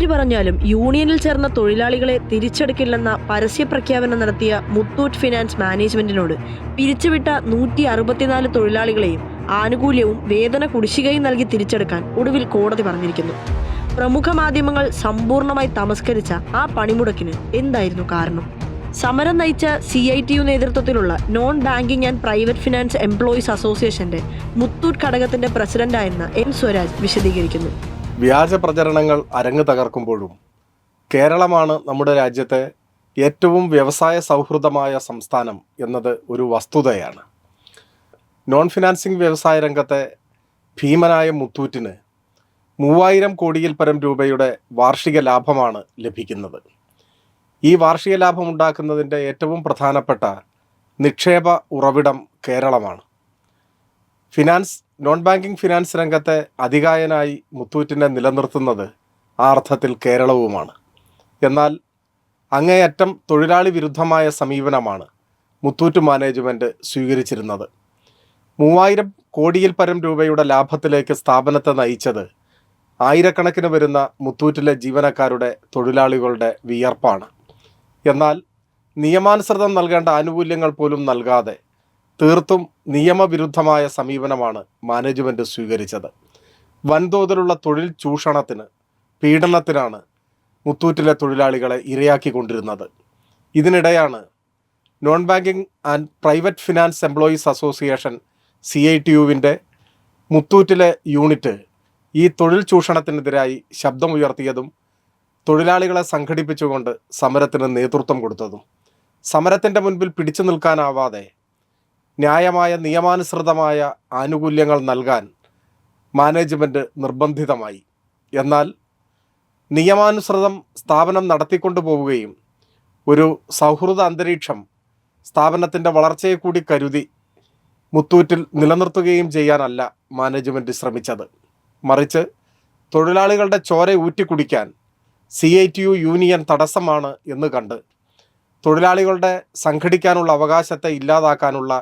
ആര് പറഞ്ഞാലും യൂണിയനിൽ ചേർന്ന തൊഴിലാളികളെ തിരിച്ചെടുക്കില്ലെന്ന പരസ്യ പ്രഖ്യാപനം നടത്തിയ മുത്തൂറ്റ് ഫിനാൻസ് മാനേജ്മെന്റിനോട് പിരിച്ചുവിട്ട നൂറ്റി അറുപത്തിനാല് തൊഴിലാളികളെയും ആനുകൂല്യവും വേതന കുടിശ്ശികയും നൽകി തിരിച്ചെടുക്കാൻ ഒടുവിൽ കോടതി പറഞ്ഞിരിക്കുന്നു. പ്രമുഖ മാധ്യമങ്ങൾ സമ്പൂർണമായി തമസ്കരിച്ച ആ പണിമുടക്കിന് എന്തായിരുന്നു കാരണം? സമരം നയിച്ച സി ഐ ടി യു നേതൃത്വത്തിലുള്ള non banking and private finance employees അസോസിയേഷന്റെ മുത്തൂറ്റ് ഘടകത്തിന്റെ പ്രസിഡന്റായിരുന്ന എം സ്വരാജ് വിശദീകരിക്കുന്നു. വ്യാജ പ്രചരണങ്ങൾ അരങ്ങ് തകർക്കുമ്പോഴും കേരളമാണ് നമ്മുടെ രാജ്യത്തെ ഏറ്റവും വ്യവസായ സൗഹൃദമായ സംസ്ഥാനം എന്നത് ഒരു വസ്തുതയാണ്. നോൺ ഫിനാൻസിംഗ് വ്യവസായ രംഗത്തെ ഭീമനായ മുത്തൂറ്റിന് മൂവായിരം കോടിയിൽ പരം രൂപയുടെ വാർഷിക ലാഭമാണ് ലഭിക്കുന്നത്. ഈ വാർഷിക ലാഭം ഉണ്ടാക്കുന്നതിന്റെ ഏറ്റവും പ്രധാനപ്പെട്ട നിക്ഷേപ ഉറവിടം കേരളമാണ്. ഫിനാൻസ് നോൺ ബാങ്കിംഗ് ഫിനാൻസ് രംഗത്തെ അധികായനായി മുത്തൂറ്റിനെ നിലനിർത്തുന്നത് ആ അർത്ഥത്തിൽ കേരളവുമാണ്. എന്നാൽ അങ്ങേയറ്റം തൊഴിലാളി വിരുദ്ധമായ സമീപനമാണ് മുത്തൂറ്റ് മാനേജ്മെന്റ് സ്വീകരിച്ചിരുന്നത്. മൂവായിരം കോടിയിൽ പരം രൂപയുടെ ലാഭത്തിലേക്ക് സ്ഥാപനത്തെ നയിച്ചത് ആയിരക്കണക്കിന് വരുന്ന മുത്തൂറ്റിലെ ജീവനക്കാരുടെ തൊഴിലാളികളുടെ വിയർപ്പാണ്. എന്നാൽ നിയമാനുസൃതം നൽകേണ്ട ആനുകൂല്യങ്ങൾ പോലും നൽകാതെ തീർത്തും നിയമവിരുദ്ധമായ സമീപനമാണ് മാനേജ്മെന്റ് സ്വീകരിച്ചത്. വൻതോതിലുള്ള തൊഴിൽ ചൂഷണത്തിന് പീഡനത്തിനാണ് മുത്തൂറ്റിലെ തൊഴിലാളികളെ ഇരയാക്കിക്കൊണ്ടിരുന്നത്. ഇതിനിടെയാണ് non banking and private finance employees association C I T യുവിന്റെ മുത്തൂറ്റിലെ യൂണിറ്റ് ഈ തൊഴിൽ ചൂഷണത്തിനെതിരായി ശബ്ദമുയർത്തിയതും തൊഴിലാളികളെ സംഘടിപ്പിച്ചുകൊണ്ട് സമരത്തിന് നേതൃത്വം കൊടുത്തതും. സമരത്തിന്റെ മുൻപിൽ പിടിച്ചു നിൽക്കാനാവാതെ ന്യായമായ നിയമാനുസൃതമായ ആനുകൂല്യങ്ങൾ നൽകാൻ മാനേജ്മെന്റ് നിർബന്ധിതമായി. എന്നാൽ നിയമാനുസൃതം സ്ഥാപനം നടത്തിക്കൊണ്ടു പോവുകയും ഒരു സൗഹൃദ അന്തരീക്ഷം സ്ഥാപനത്തിന്റെ വളർച്ചയെ കൂടി കരുതി മുത്തൂറ്റിൽ നിലനിർത്തുകയും ചെയ്യാനല്ല മാനേജ്മെന്റ് ശ്രമിച്ചത്. മറിച്ച് തൊഴിലാളികളുടെ ചോര ഊറ്റിക്കുടിക്കാൻ C I T U union തടസ്സമാണ് എന്ന് കണ്ട് തൊഴിലാളികളുടെ സംഘടിക്കാനുള്ള അവകാശത്തെ ഇല്ലാതാക്കാനുള്ള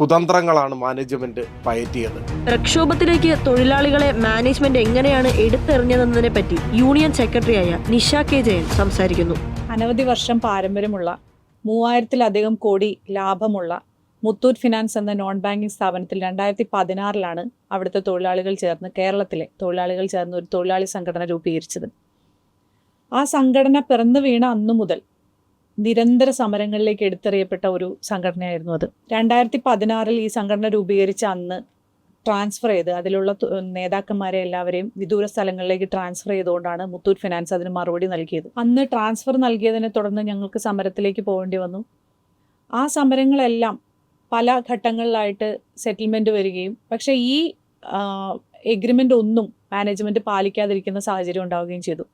കുതന്ത്രങ്ങളാണ് മാനേജ്മെന്റ് പയറ്റിയത്. പ്രക്ഷോഭത്തിലേക്ക് തൊഴിലാളികളെ മാനേജ്മെന്റ് എങ്ങനെയാണ് എടുത്തെറിഞ്ഞതെന്നതിനെ പറ്റി യൂണിയൻ സെക്രട്ടറിയായ നിഷ കെ ജയൻ സംസാരിക്കുന്നു. അനവധി വർഷം പാരമ്പര്യമുള്ള മൂവായിരത്തിലധികം കോടി ലാഭമുള്ള മുത്തൂറ്റ് ഫിനാൻസ് എന്ന നോൺ ബാങ്കിംഗ് സ്ഥാപനത്തിൽ രണ്ടായിരത്തി പതിനാറിലാണ് അവിടുത്തെ തൊഴിലാളികൾ ചേർന്ന് കേരളത്തിലെ തൊഴിലാളികൾ ചേർന്ന് ഒരു തൊഴിലാളി സംഘടന രൂപീകരിച്ചത്. ആ സംഘടന പിറന്നു വീണ അന്നു മുതൽ നിരന്തര സമരങ്ങളിലേക്ക് എടുത്തെറിയപ്പെട്ട ഒരു സംഘടനയായിരുന്നു അത്. രണ്ടായിരത്തി പതിനാറിൽ ഈ സംഘടന രൂപീകരിച്ച അന്ന് ട്രാൻസ്ഫർ ചെയ്ത് അതിലുള്ള നേതാക്കന്മാരെ എല്ലാവരെയും വിദൂര സ്ഥലങ്ങളിലേക്ക് ട്രാൻസ്ഫർ ചെയ്തുകൊണ്ടാണ് മുത്തൂറ്റ് ഫിനാൻസ് അതിന് മറുപടി നൽകിയത്. അന്ന് ട്രാൻസ്ഫർ നൽകിയതിനെ തുടർന്ന് ഞങ്ങൾക്ക് സമരത്തിലേക്ക് പോകേണ്ടി വന്നു. ആ സമരങ്ങളെല്ലാം പല ഘട്ടങ്ങളിലായിട്ട് സെറ്റിൽമെന്റ് വരികയും പക്ഷേ ഈ എഗ്രിമെന്റ് ഒന്നും മാനേജ്മെന്റ് പാലിക്കാതിരിക്കുന്ന സാഹചര്യം ഉണ്ടാവുകയും ചെയ്തു.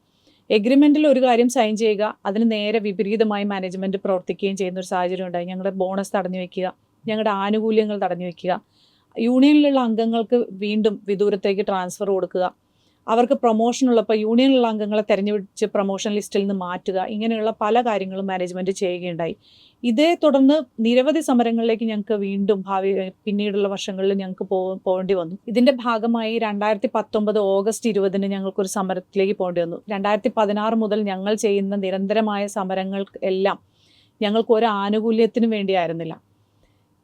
എഗ്രിമെന്റിൽ ഒരു കാര്യം സൈൻ ചെയ്യുക അതിന് നേരെ വിപരീതമായി മാനേജ്മെന്റ് പ്രവർത്തിക്കുകയും ചെയ്യുന്ന ഒരു സാഹചര്യം ഉണ്ടായി. ഞങ്ങളുടെ ബോണസ് തടഞ്ഞു വെക്കുക ഞങ്ങളുടെ ആനുകൂല്യങ്ങൾ തടഞ്ഞു വെക്കുക. യൂണിയനിലുള്ള അംഗങ്ങൾക്ക് വീണ്ടും വിദൂരത്തേക്ക് ട്രാൻസ്ഫർ കൊടുക്കുക. അവർക്ക് പ്രൊമോഷൻ ഉള്ളപ്പോൾ യൂണിയനുള്ള അംഗങ്ങളെ തെരഞ്ഞെടുത്ത് പ്രൊമോഷൻ ലിസ്റ്റിൽ നിന്ന് മാറ്റുക ഇങ്ങനെയുള്ള പല കാര്യങ്ങളും മാനേജ്മെന്റ് ചെയ്യുകയുണ്ടായി. ഇതേ തുടർന്ന് നിരവധി സമരങ്ങളിലേക്ക് ഞങ്ങൾക്ക് വീണ്ടും ഭാവി പിന്നീടുള്ള വർഷങ്ങളിൽ ഞങ്ങൾക്ക് പോകേണ്ടി വന്നു. ഇതിന്റെ ഭാഗമായി രണ്ടായിരത്തി പത്തൊമ്പത് ഓഗസ്റ്റ് ഇരുപതിന് ഞങ്ങൾക്കൊരു സമരത്തിലേക്ക് പോകേണ്ടി വന്നു. രണ്ടായിരത്തി പതിനാറ് മുതൽ ഞങ്ങൾ ചെയ്യുന്ന നിരന്തരമായ സമരങ്ങൾ എല്ലാം ഞങ്ങൾക്ക് ഒരു ആനുകൂല്യത്തിനും വേണ്ടിയായിരുന്നില്ല.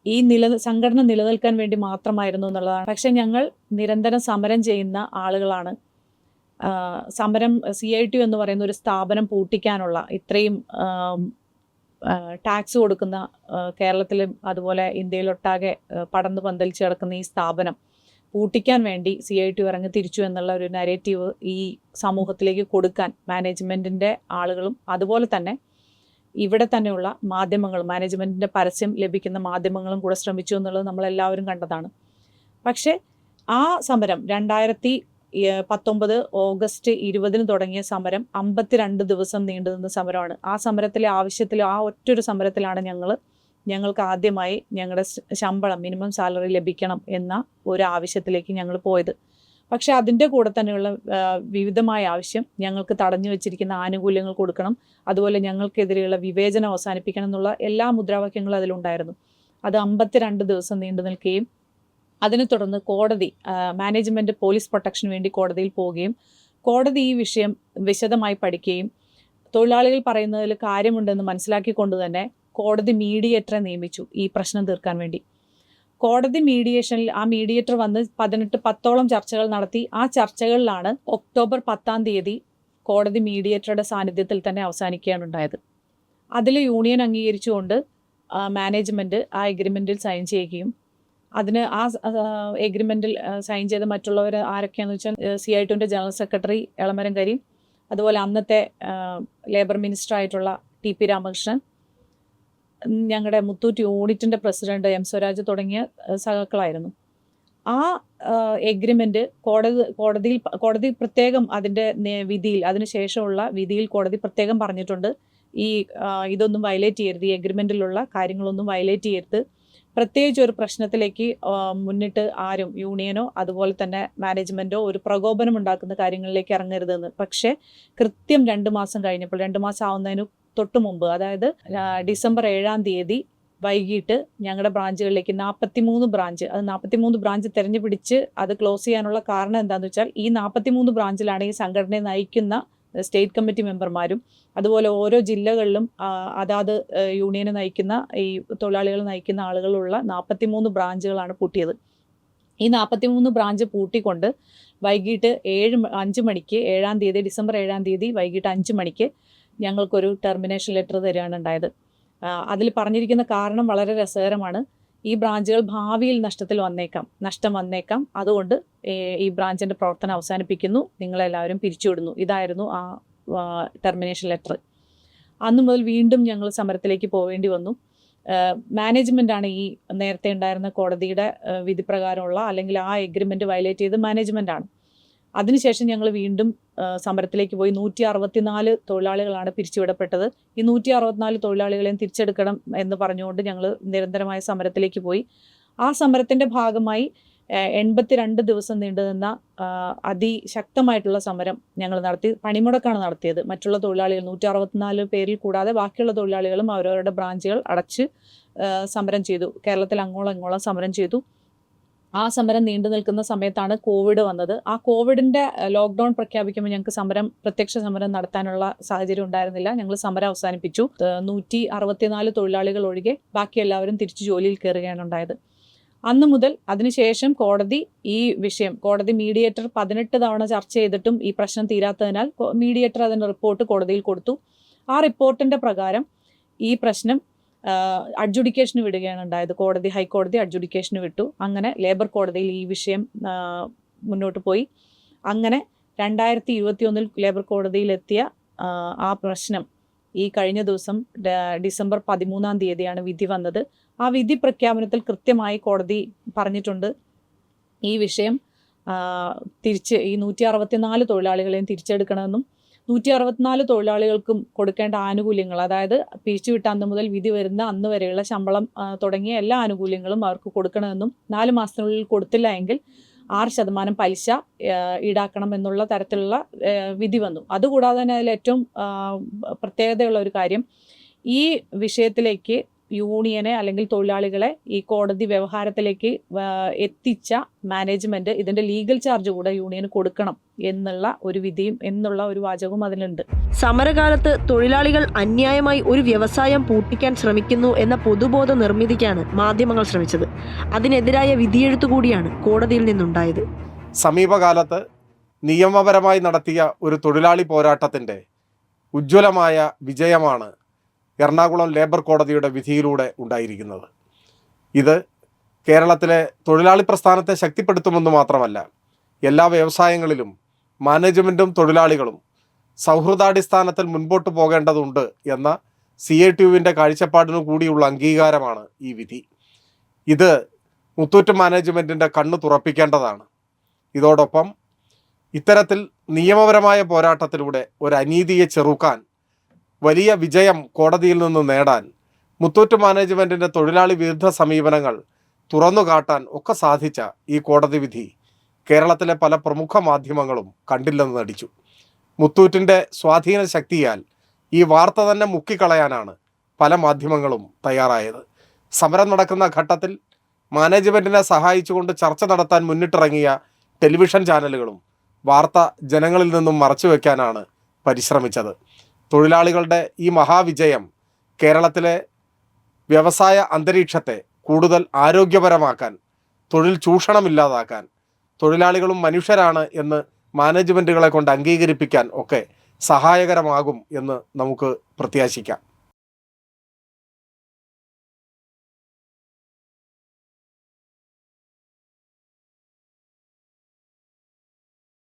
ഈ നില സംഘടന നിലനിൽക്കാൻ വേണ്ടി മാത്രമായിരുന്നു എന്നുള്ളതാണ്. പക്ഷെ ഞങ്ങൾ നിരന്തരം സമരം ചെയ്യുന്ന ആളുകളാണ്. സമരം സി ഐ ടി എന്ന് പറയുന്ന ഒരു സ്ഥാപനം പൂട്ടിക്കാനുള്ള ഇത്രയും ടാക്സ് കൊടുക്കുന്ന കേരളത്തിലും അതുപോലെ ഇന്ത്യയിലൊട്ടാകെ പടന്ന് പന്തലിച്ച് കിടക്കുന്ന ഈ സ്ഥാപനം പൂട്ടിക്കാൻ വേണ്ടി സി ഐ ടി ഇറങ്ങി തിരിച്ചു എന്നുള്ള ഒരു നരേറ്റീവ് ഈ സമൂഹത്തിലേക്ക് കൊടുക്കാൻ മാനേജ്മെന്റിന്റെ ആളുകളും അതുപോലെ തന്നെ ഇവിടെ തന്നെയുള്ള മാധ്യമങ്ങളും മാനേജ്മെന്റിന്റെ പരസ്യം ലഭിക്കുന്ന മാധ്യമങ്ങളും കൂടെ ശ്രമിച്ചു എന്നുള്ളത് നമ്മളെല്ലാവരും കണ്ടതാണ്. പക്ഷേ ആ സമരം രണ്ടായിരത്തി പത്തൊമ്പത് ഓഗസ്റ്റ് ഇരുപതിന് തുടങ്ങിയ സമരം അമ്പത്തിരണ്ട് ദിവസം നീണ്ടു നിന്ന സമരമാണ്. ആ സമരത്തിലെ ആവശ്യത്തിൽ ആ ഒറ്റൊരു സമരത്തിലാണ് ഞങ്ങൾ ഞങ്ങൾക്ക് ആദ്യമായി ഞങ്ങളുടെ ശമ്പളം മിനിമം സാലറി ലഭിക്കണം എന്ന ഒരു ആവശ്യത്തിലേക്ക് ഞങ്ങൾ പോയത്. പക്ഷേ അതിന്റെ കൂടെ തന്നെയുള്ള വിവിധമായ ആവശ്യം ഞങ്ങൾക്ക് തടഞ്ഞു വെച്ചിരിക്കുന്ന ആനുകൂല്യങ്ങൾ കൊടുക്കണം അതുപോലെ ഞങ്ങൾക്കെതിരെയുള്ള വിവേചനം അവസാനിപ്പിക്കണം എന്നുള്ള എല്ലാ മുദ്രാവാക്യങ്ങളും അതിലുണ്ടായിരുന്നു. അത് അമ്പത്തിരണ്ട് ദിവസം നീണ്ടു നിൽക്കുകയും അതിനെ തുടർന്ന് കോടതി മാനേജ്മെന്റ് പോലീസ് പ്രൊട്ടക്ഷന് വേണ്ടി കോടതിയിൽ പോവുകയും കോടതി ഈ വിഷയം വിശദമായി പഠിക്കുകയും തൊഴിലാളികൾ പറയുന്നതിൽ കാര്യമുണ്ടെന്ന് മനസ്സിലാക്കിക്കൊണ്ട് തന്നെ കോടതി മീഡിയേറ്ററെ നിയമിച്ചു ഈ പ്രശ്നം തീർക്കാൻ വേണ്ടി. കോടതി മീഡിയേഷനിൽ ആ മീഡിയേറ്റർ വന്ന് പതിനെട്ട് പത്തോളം ചർച്ചകൾ നടത്തി. ആ ചർച്ചകളിലാണ് ഒക്ടോബർ പത്താം തീയതി കോടതി മീഡിയേറ്ററുടെ സാന്നിധ്യത്തിൽ തന്നെ അവസാനിക്കുകയാണ് ഉണ്ടായത്. അതിൽ യൂണിയൻ അംഗീകരിച്ചുകൊണ്ട് മാനേജ്മെന്റ് ആ എഗ്രിമെന്റിൽ സൈൻ ചെയ്യുകയും അതിന് ആ എഗ്രിമെന്റിൽ സൈൻ ചെയ്ത മറ്റുള്ളവർ ആരൊക്കെയാണെന്ന് വെച്ചാൽ സി ഐ ടുവിന്റെ ജനറൽ സെക്രട്ടറി എളമരം കരീം അതുപോലെ അന്നത്തെ ലേബർ മിനിസ്റ്റർ ആയിട്ടുള്ള ടി പി രാമകൃഷ്ണൻ ഞങ്ങളുടെ മുത്തൂറ്റ് യൂണിറ്റിന്റെ പ്രസിഡന്റ് എം സ്വരാജ് തുടങ്ങിയ സഹാക്കളായിരുന്നു ആ എഗ്രിമെന്റ് കോടതി കോടതിയിൽ കോടതി പ്രത്യേകം അതിന്റെ വിധിയിൽ അതിനുശേഷമുള്ള വിധിയിൽ കോടതി പ്രത്യേകം പറഞ്ഞിട്ടുണ്ട്. ഈ ഇതൊന്നും വയലേറ്റ് ചെയ്യരുത് ഈ എഗ്രിമെന്റിലുള്ള കാര്യങ്ങളൊന്നും വയലേറ്റ് ചെയ്യരുത്. പ്രത്യേകിച്ച് ഒരു പ്രശ്നത്തിലേക്ക് മുന്നിട്ട് ആരും യൂണിയനോ അതുപോലെ തന്നെ മാനേജ്മെന്റോ ഒരു പ്രകോപനം ഉണ്ടാക്കുന്ന കാര്യങ്ങളിലേക്ക് ഇറങ്ങരുതെന്ന്. പക്ഷേ കൃത്യം രണ്ട് മാസം കഴിഞ്ഞപ്പോൾ രണ്ട് മാസം ആവുന്നതിന് തൊട്ട് മുമ്പ് അതായത് ഡിസംബർ ഏഴാം തീയതി വൈകിട്ട് ഞങ്ങളുടെ ബ്രാഞ്ചുകളിലേക്ക് നാൽപ്പത്തിമൂന്ന് ബ്രാഞ്ച് അത് നാൽപ്പത്തിമൂന്ന് ബ്രാഞ്ച് തിരഞ്ഞു പിടിച്ച് അത് ക്ലോസ് ചെയ്യാനുള്ള കാരണം എന്താണെന്ന് വെച്ചാൽ ഈ നാൽപ്പത്തിമൂന്ന് ബ്രാഞ്ചിലാണ് ഈ സംഘടനയെ നയിക്കുന്ന സ്റ്റേറ്റ് കമ്മിറ്റി മെമ്പർമാരും അതുപോലെ ഓരോ ജില്ലകളിലും അതാത് യൂണിയനെ നയിക്കുന്ന ഈ തൊഴിലാളികൾ നയിക്കുന്ന ആളുകളുള്ള നാൽപ്പത്തിമൂന്ന് ബ്രാഞ്ചുകളാണ് പൂട്ടിയത്. ഈ നാൽപ്പത്തിമൂന്ന് ബ്രാഞ്ച് പൂട്ടിക്കൊണ്ട് വൈകിട്ട് ഏഴ് അഞ്ച് മണിക്ക് ഏഴാം തീയതി ഡിസംബർ ഏഴാം തീയതി വൈകിട്ട് അഞ്ച് മണിക്ക് ഞങ്ങൾക്കൊരു ടെർമിനേഷൻ ലെറ്റർ തരികയാണ് ഉണ്ടായത്. അതിൽ പറഞ്ഞിരിക്കുന്ന കാരണം വളരെ രസകരമാണ്. ഈ ബ്രാഞ്ചുകൾ ഭാവിയിൽ നഷ്ടത്തിൽ വന്നേക്കാം. നഷ്ടം വന്നേക്കാം. അതുകൊണ്ട് ഈ ബ്രാഞ്ചിന്റെ പ്രവർത്തനം അവസാനിപ്പിക്കുന്നു. നിങ്ങളെല്ലാവരും പിരിച്ചുവിടുന്നു. ഇതായിരുന്നു ആ ടെർമിനേഷൻ ലെറ്റർ അന്ന് മുതൽ വീണ്ടും ഞങ്ങൾ സമരത്തിലേക്ക് പോവേണ്ടി വന്നു. മാനേജ്മെന്റാണ് ഈ നേരത്തെ ഉണ്ടായിരുന്ന കോടതിയുടെ വിധിപ്രകാരമുള്ള അല്ലെങ്കിൽ ആ എഗ്രിമെന്റ് വയലേറ്റ് ചെയ്ത് മാനേജ്മെന്റാണ് അതിനുശേഷം ഞങ്ങൾ വീണ്ടും സമരത്തിലേക്ക് പോയി. നൂറ്റി അറുപത്തിനാല് തൊഴിലാളികളാണ് പിരിച്ചുവിടപ്പെട്ടത്. ഈ നൂറ്റി അറുപത്തിനാല് തൊഴിലാളികളെയും തിരിച്ചെടുക്കണം എന്ന് പറഞ്ഞുകൊണ്ട് ഞങ്ങൾ നിരന്തരമായ സമരത്തിലേക്ക് പോയി. ആ സമരത്തിന്റെ ഭാഗമായി എൺപത്തിരണ്ട് ദിവസം നീണ്ടുനിന്ന നിന്ന അതിശക്തമായിട്ടുള്ള സമരം ഞങ്ങൾ നടത്തി പണിമുടക്കാണ് നടത്തിയത്. മറ്റുള്ള തൊഴിലാളികൾ നൂറ്റി അറുപത്തിനാല് പേരിൽ കൂടാതെ ബാക്കിയുള്ള തൊഴിലാളികളും അവരവരുടെ ബ്രാഞ്ചുകൾ അടച്ച് സമരം ചെയ്തു. കേരളത്തിൽ അങ്ങോളം ഇങ്ങോളം സമരം ചെയ്തു. ആ സമരം നീണ്ടു നിൽക്കുന്ന സമയത്താണ് കോവിഡ് വന്നത്. ആ കോവിഡിന്റെ ലോക്ക്ഡൌൺ പ്രഖ്യാപിക്കുമ്പോൾ ഞങ്ങൾക്ക് സമരം പ്രത്യക്ഷ സമരം നടത്താനുള്ള സാഹചര്യം ഉണ്ടായിരുന്നില്ല. ഞങ്ങൾ സമരം അവസാനിപ്പിച്ചു. നൂറ്റി അറുപത്തിനാല് തൊഴിലാളികൾ ഒഴികെ ബാക്കി എല്ലാവരും തിരിച്ചു ജോലിയിൽ കയറുകയാണ് ഉണ്ടായത്. അന്ന് മുതൽ അതിനുശേഷം കോടതി ഈ വിഷയം കോടതി മീഡിയേറ്റർ പതിനെട്ട് തവണ ചർച്ച ചെയ്തിട്ടും ഈ പ്രശ്നം തീരാത്തതിനാൽ മീഡിയേറ്റർ അതിന്റെ റിപ്പോർട്ട് കോടതിയിൽ കൊടുത്തു. ആ റിപ്പോർട്ടിന്റെ പ്രകാരം ഈ പ്രശ്നം അഡ്ജുഡിക്കേഷന് വിടുകയാണ് ഉണ്ടായത്. കോടതി ഹൈക്കോടതി അഡ്ജുഡിക്കേഷന് വിട്ടു. അങ്ങനെ ലേബർ കോടതിയിൽ ഈ വിഷയം മുന്നോട്ട് പോയി. അങ്ങനെ രണ്ടായിരത്തി ഇരുപത്തി ഒന്നിൽ ലേബർ കോടതിയിലെത്തിയ ആ, പ്രശ്നം ഈ കഴിഞ്ഞ ദിവസം ഡിസംബർ പതിമൂന്നാം തീയതിയാണ് വിധി വന്നത്. ആ വിധി പ്രഖ്യാപനത്തിൽ കൃത്യമായി കോടതി പറഞ്ഞിട്ടുണ്ട്. ഈ വിഷയം തിരിച്ച് ഈ നൂറ്റി അറുപത്തിനാല് തൊഴിലാളികളെയും തിരിച്ചെടുക്കണമെന്നും നൂറ്റി അറുപത്തിനാല് തൊഴിലാളികൾക്കും കൊടുക്കേണ്ട ആനുകൂല്യങ്ങൾ അതായത് പിരിച്ചുവിട്ട അന്ന് മുതൽ വിധി വരുന്ന അന്ന് വരെയുള്ള ശമ്പളം തുടങ്ങിയ എല്ലാ ആനുകൂല്യങ്ങളും അവർക്ക് കൊടുക്കണമെന്നും നാല് മാസത്തിനുള്ളിൽ കൊടുത്തില്ല എങ്കിൽ ആറ് ശതമാനം പലിശ ഈടാക്കണം എന്നുള്ള തരത്തിലുള്ള വിധി വന്നു. അതുകൂടാതെ തന്നെ അതിൽ ഏറ്റവും പ്രത്യേകതയുള്ള ഒരു കാര്യം ഈ വിഷയത്തിലേക്ക് യൂണിയനെ അല്ലെങ്കിൽ തൊഴിലാളികളെ ഈ കോടതി വ്യവഹാരത്തിലേക്ക് എത്തിച്ച മാനേജ്മെന്റ് ഇതിന്റെ ലീഗൽ ചാർജ് കൂടെ യൂണിയന് കൊടുക്കണം എന്നുള്ള ഒരു വിധിയും എന്നുള്ള ഒരു വാചകവും അതിലുണ്ട്. സമരകാലത്ത് തൊഴിലാളികൾ അന്യായമായി ഒരു വ്യവസായം പൂട്ടിക്കാൻ ശ്രമിക്കുന്നു എന്ന പൊതുബോധ നിർമ്മിതിക്കാണ് മാധ്യമങ്ങൾ ശ്രമിച്ചത്. അതിനെതിരായ വിധിയെഴുത്തു കൂടിയാണ് കോടതിയിൽ നിന്നുണ്ടായത്. സമീപകാലത്ത് നിയമപരമായി നടത്തിയ ഒരു തൊഴിലാളി പോരാട്ടത്തിന്റെ ഉജ്ജ്വലമായ വിജയമാണ് എറണാകുളം ലേബർ കോടതിയുടെ വിധിയിലൂടെ ഉണ്ടായിരിക്കുന്നത്. ഇത് കേരളത്തിലെ തൊഴിലാളി പ്രസ്ഥാനത്തെ ശക്തിപ്പെടുത്തുമെന്ന് മാത്രമല്ല എല്ലാ വ്യവസായങ്ങളിലും മാനേജ്മെന്റും തൊഴിലാളികളും സൗഹൃദാടിസ്ഥാനത്തിൽ മുൻപോട്ട് പോകേണ്ടതുണ്ട് എന്ന സി ഐ ടി യുവിന്റെ കാഴ്ചപ്പാടിനു കൂടിയുള്ള അംഗീകാരമാണ് ഈ വിധി. ഇത് മുത്തൂറ്റ് മാനേജ്മെന്റിന്റെ കണ്ണ് തുറപ്പിക്കേണ്ടതാണ്. ഇതോടൊപ്പം ഇത്തരത്തിൽ നിയമപരമായ പോരാട്ടത്തിലൂടെ ഒരു അനീതിയെ ചെറുക്കാൻ വലിയ വിജയം കോടതിയിൽ നിന്ന് നേടാൻ മുത്തൂറ്റ് മാനേജ്മെന്റിന്റെ തൊഴിലാളി വിരുദ്ധ സമീപനങ്ങൾ തുറന്നു കാട്ടാൻ ഒക്കെ സാധിച്ച ഈ കോടതി വിധി കേരളത്തിലെ പല പ്രമുഖ മാധ്യമങ്ങളും കണ്ടില്ലെന്ന് നടിച്ചു. മുത്തൂറ്റിന്റെ സ്വാധീന ശക്തിയാൽ ഈ വാർത്ത തന്നെ മുക്കിക്കളയാനാണ് പല മാധ്യമങ്ങളും തയ്യാറായത്. സമരം നടക്കുന്ന ഘട്ടത്തിൽ മാനേജ്മെന്റിനെ സഹായിച്ചുകൊണ്ട് ചർച്ച നടത്താൻ മുന്നിട്ടിറങ്ങിയ ടെലിവിഷൻ ചാനലുകളും വാർത്ത ജനങ്ങളിൽ നിന്നും മറച്ചു വയ്ക്കാനാണ് പരിശ്രമിച്ചത്. തൊഴിലാളികളുടെ ഈ മഹാവിജയം കേരളത്തിലെ വ്യവസായ അന്തരീക്ഷത്തെ കൂടുതൽ ആരോഗ്യപരമാക്കാൻ തൊഴിൽ ചൂഷണമില്ലാതാക്കാൻ തൊഴിലാളികളും മനുഷ്യരാണ് എന്ന് മാനേജ്മെന്റുകളെ കൊണ്ട് അംഗീകരിപ്പിക്കാൻ ഒക്കെ സഹായകരമാകും എന്ന് നമുക്ക് പ്രത്യാശിക്കാം.